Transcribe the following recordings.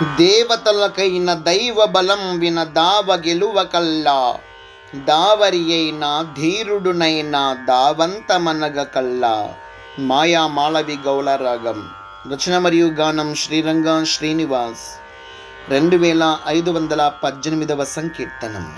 దేవతలకైన దైవ బలం విన దావ గెలువ కల్లా దావరి అయిన ధీరుడునైన దావంతమనగ కల్లా మాయా మాళవి గౌళ రాగం రచన మరియు గానం శ్రీరంగ శ్రీనివాస్. రెండు వేల ఐదు వందల పద్దెనిమిదవ సంకీర్తనం.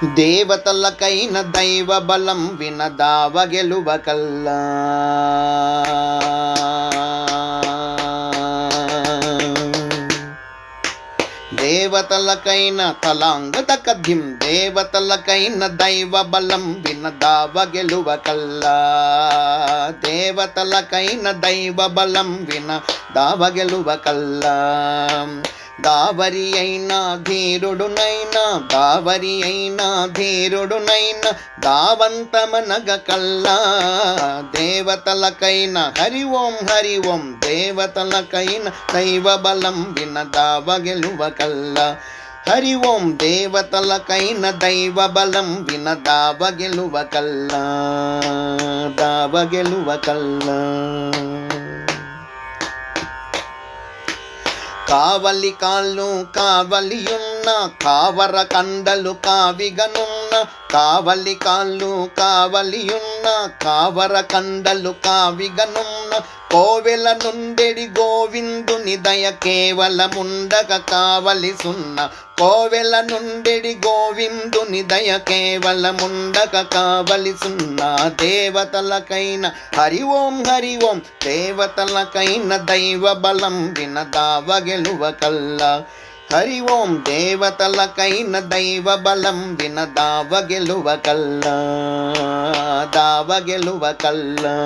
దేవతలకైన దైవ బలం వినదావ గెలువ కల్లా దేవతలకైన తలాంగత కథ్యం దేవతలకైన దైవ బలం వినదావ గెలువ కల్లా దేవతలకైన దైవ బలం విన దావ గెలువ కల్లా దావరి అయినా ధీరుడునైనా దావరి అయినా ధీరుడునైనా దావంతమనగ కల్లా దేవతలకైన హరి ఓం హరి ఓం దేవతలకైన దైవ బలం విన దావ గెలువ కల్లా. హరి ఓం దేవతలకైన దైవ బలం విన దావ గెలువ కల్లా దావ గెలువ కల్లా. కావలి కాళ్ళు కావలియున్న కావర కండలు కావిగనున్న కావలి కాళ్ళు కావలియున్న కావర కండలు కావిగనున్న కోవెల నుండెడి గోవిందుని దయ కేవలముండగ కావలి సున్న కోవెల నుండెడి గోవిందుని దయ కేవలముండగ కావలి సున్న దేవతలకైన హరి ఓం హరి ఓం దేవతలకైన దైవ బలం విన గెలువ కల్లా. హరి ఓం దేవతలకైన దైవ బలం విన దావ గెలువ కల్లా. దావ గెలువ కల్లా.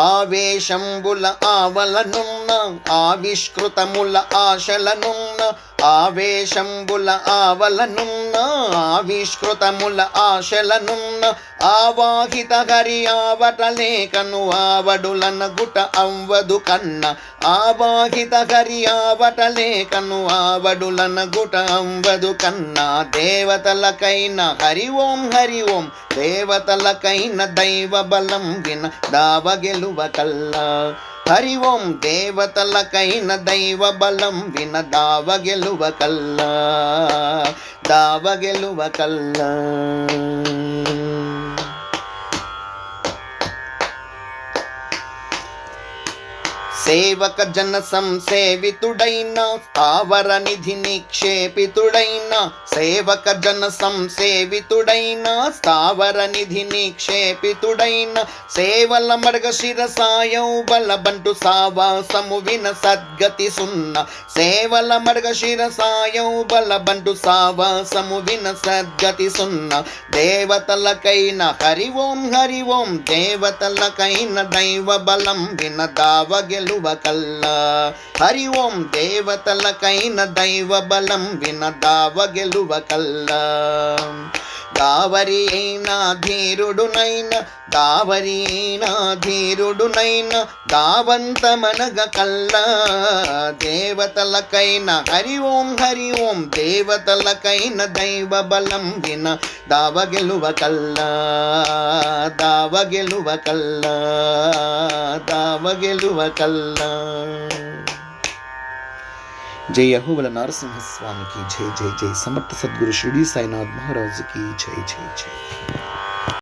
ఆవేశంబుల ఆవలనున్న ఆవిష్కృతముల ఆశలనున్న ఆవేశంబుల ఆవలనున్న ఆవిష్కృతముల ఆశలనున్న ఆవాహిత హరి ఆవటలేకను ఆవడులన గుట అవ్వదు కన్న ఆవాహిత హరి ఆవటలేకను ఆవడులన గుట అవ్వదు కన్న దేవతలకైన హరి ఓం హరి ఓం దేవతలకైన దైవ బలం విన దావ గెలువ కల్లా. హరి ఓం దేవతలకైన దైవ బలం విన దావ గెలు గెలువ కల్లా దావ గెలువ కల్లా సేవక జన సంసేవితుడైన స్థావర నిధి నిక్షేపితుడైన సేవక జన సంసేవితుడైన స్థావర నిధి నిక్షేపితుడైన సేవల మర్గ శిరసాయం బలబంటు సావాసము విన సద్గతి సున్న సేవల మర్గ శిరసాయం బలబంటు సావాసము విన సద్గతి సున్న దేవతలకైన హరి ఓం హరి ఓం దేవతలకైన దైవ బలం విన దావ గెలువ కల్లా హరి ఓం దేవతలకైన దైవ బలం వినదావ గెలువ కల్లా దావరి అయినా ధీరుడునైన దావరి అయినా ధీరుడునైన దావంతమనగ కల్లా దేవతలకైన హరి ఓం హరి ఓం దేవతలకైన దైవ బలం విన దావ గెలువ కల్లా దావ గెలువ కల్లా దావ గెలువ కల్లా. జై యహోవల నరసింహస్వామికి జై జై జై. సమర్థ సద్గురు షిరిడి సాయినాథ్ మహారాజుకి జై జై జై.